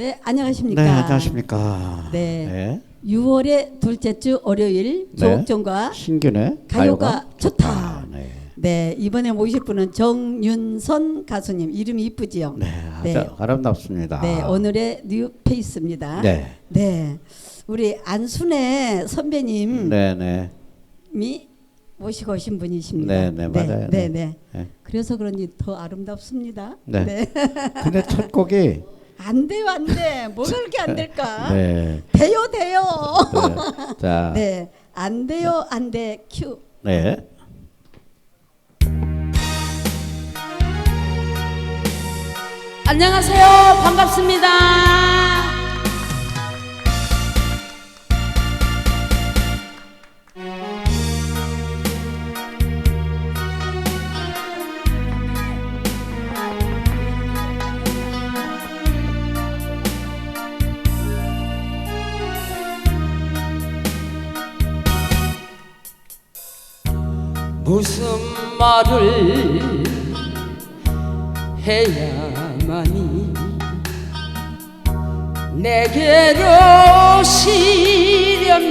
네, 안녕하십니까. 네, 안녕하십니까. 네. 6월의 둘째 주 월요일 네. 조옥정과 신균의 가요가 좋다. 네. 네, 이번에 모실 분은 정윤선 가수님. 이름이 이쁘지요? 네, 네. 아름답습니다. 네, 오늘의 뉴 페이스입니다. 네. 네. 우리 안순애 선배님이 네, 네. 모시고 오신 분이십니다. 네, 네, 맞아요. 네, 네. 네. 네. 그래서 그런지 더 아름답습니다. 네. 근데 첫 곡이 안 돼요, 안 돼. 뭐가 그렇게 안 될까? 네. 돼요, 돼요. 네. 자, 네. 네, 안 돼요, 안 돼. 큐. 안녕하세요. 반갑습니다. 무슨 말을 해야만이 내게로 시렵니까?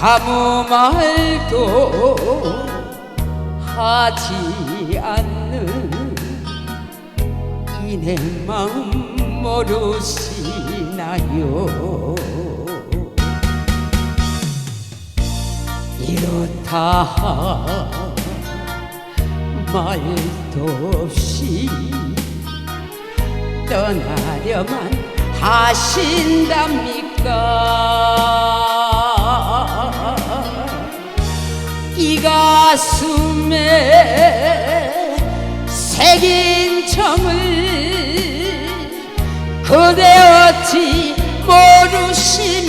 아무 말도 하지 않는 이 내 마음 모르시나요 이렇다 말도 없이 떠나려만 하신답니까? 이 가슴에 새긴 정을 그대 어찌 모르십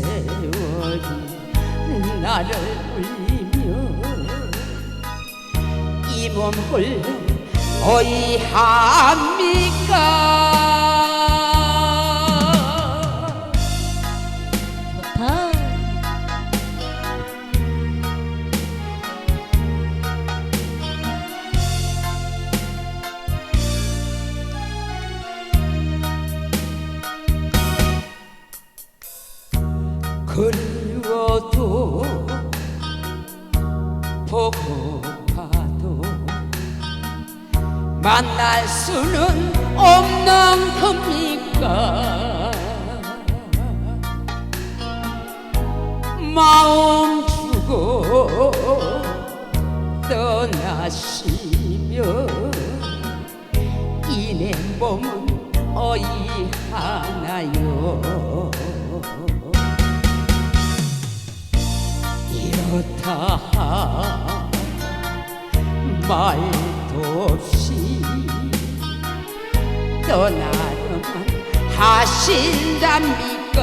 세월이 나를 울리며 이 몸 홀로 어이합니까 고파도 만날 수는 없는 겁니까? 마음 주고 떠나시며 이내 몸은 어이하나요? 이렇다 말도 없이 떠나려만 하신답니까?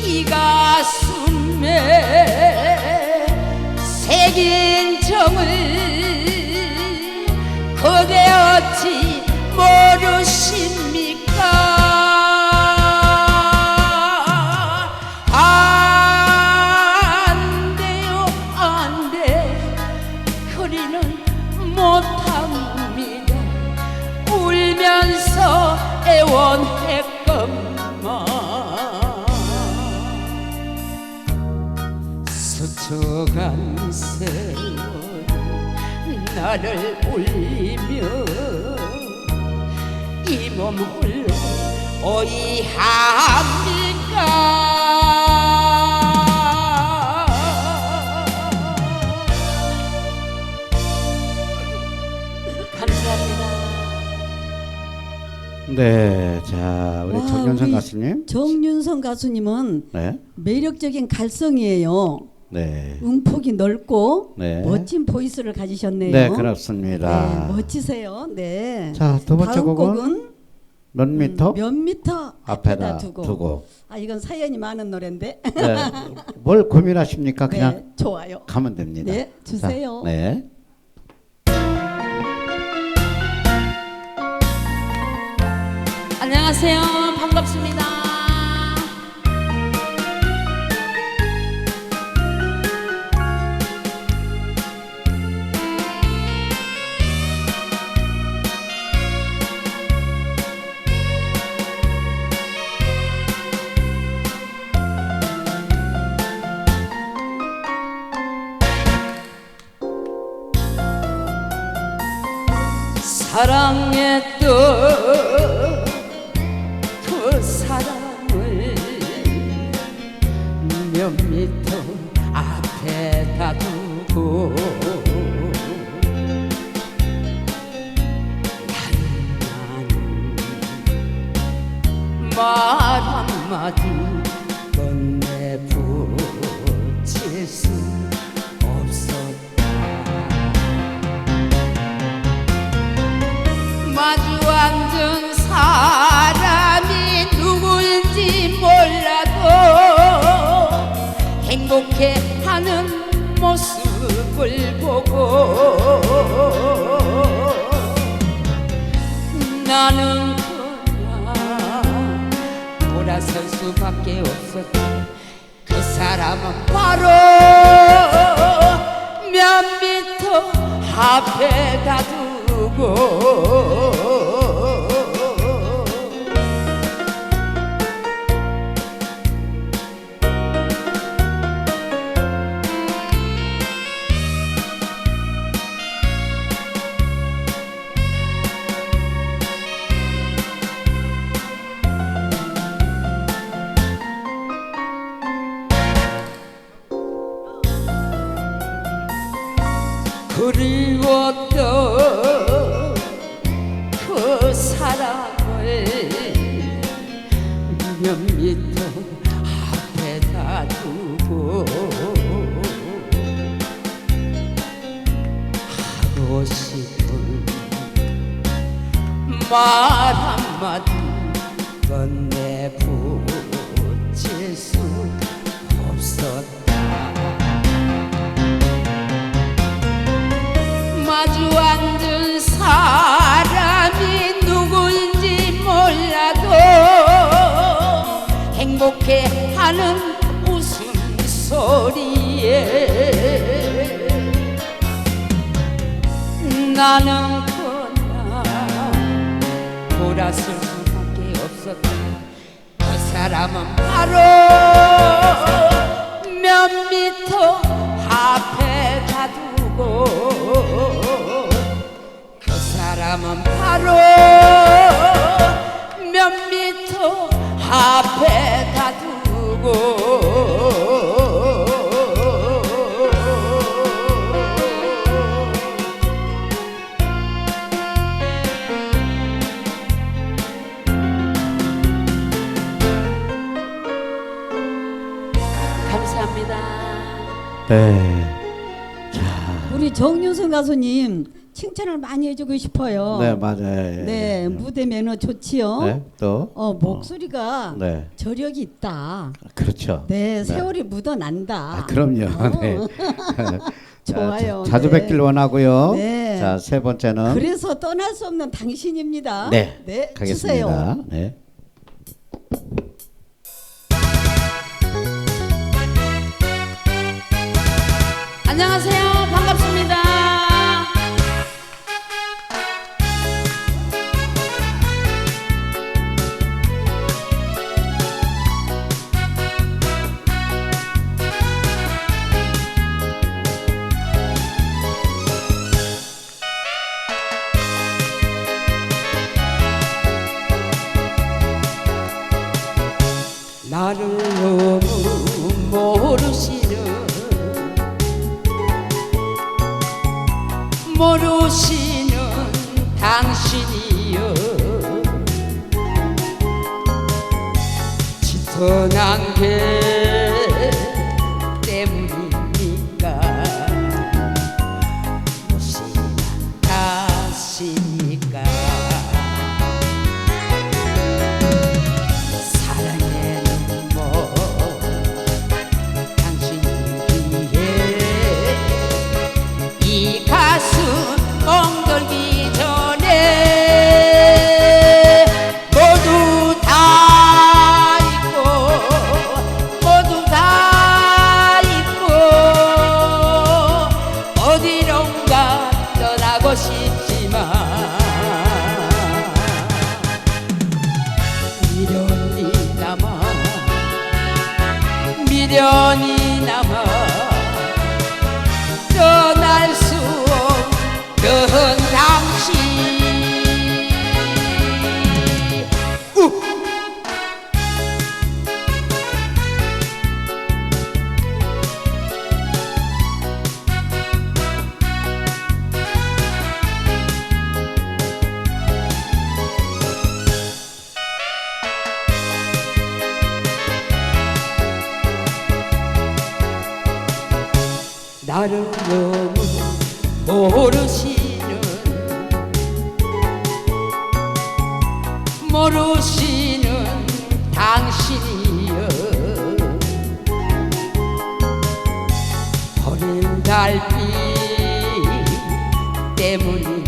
이 가슴에 새긴 정을 나를 울리며 이몸 홀로 어이합니까 감사합니다 네, 자 우리 와, 정윤선 우리 가수님. 정윤선 가수님은 네, 매력적인 갈성이에요. 네, 음폭이 넓고 네. 멋진 보이스를 가지셨네요. 네, 그렇습니다. 네, 멋지세요. 네. 자, 두 번째 다음 곡은? 곡은 몇 미터 몇 미터 앞에다 앞에다 두고. 두고. 아 이건 사연이 많은 노래인데. 네. 뭘 고민하십니까? 그냥 네, 좋아요. 가면 됩니다. 네, 주세요. 자, 네. 안녕하세요. 반갑습니다. 행복해하는 모습을 보고 나는 돌아설 수밖에 없었다 그 사람은 바로 몇 미터 앞에다 두고 그리웠던 그 사랑을 몇 미터 앞에다 두고 하고 싶은 말 한마디 건네 붙일 수 없었다 주 앉은 사람이 누구인지 몰라도 행복해하는 웃음소리에 나는 그냥 돌아설 수밖에 없었다. 그 사람은 바로 몇 미터 앞에다 두고 그 사람은 바로 몇 미터 앞에 다 두고 감사합니다. 네. 자. 우리 정윤선 가수님 칭찬을 많이 해주고 싶어요. 네, 맞아요. 네, 무대 매너 좋지요. 네, 또 어 목소리가 네. 저력이 있다. 그렇죠. 네, 세월이 묻어난다. 아, 그럼요. 네. 자, 좋아요. 자, 자주 네. 뵙길 원하고요. 네. 자, 세 번째는 그래서 떠날 수 없는 당신입니다. 네. 네, 가겠습니다. 주세요. 네. 안녕하세요. 나를 너무 모르시는 모르시는 당신이여. 짙어난 게 때문입 나를 너무 모르시는 모르시는 당신이여. 어린 달빛 때문에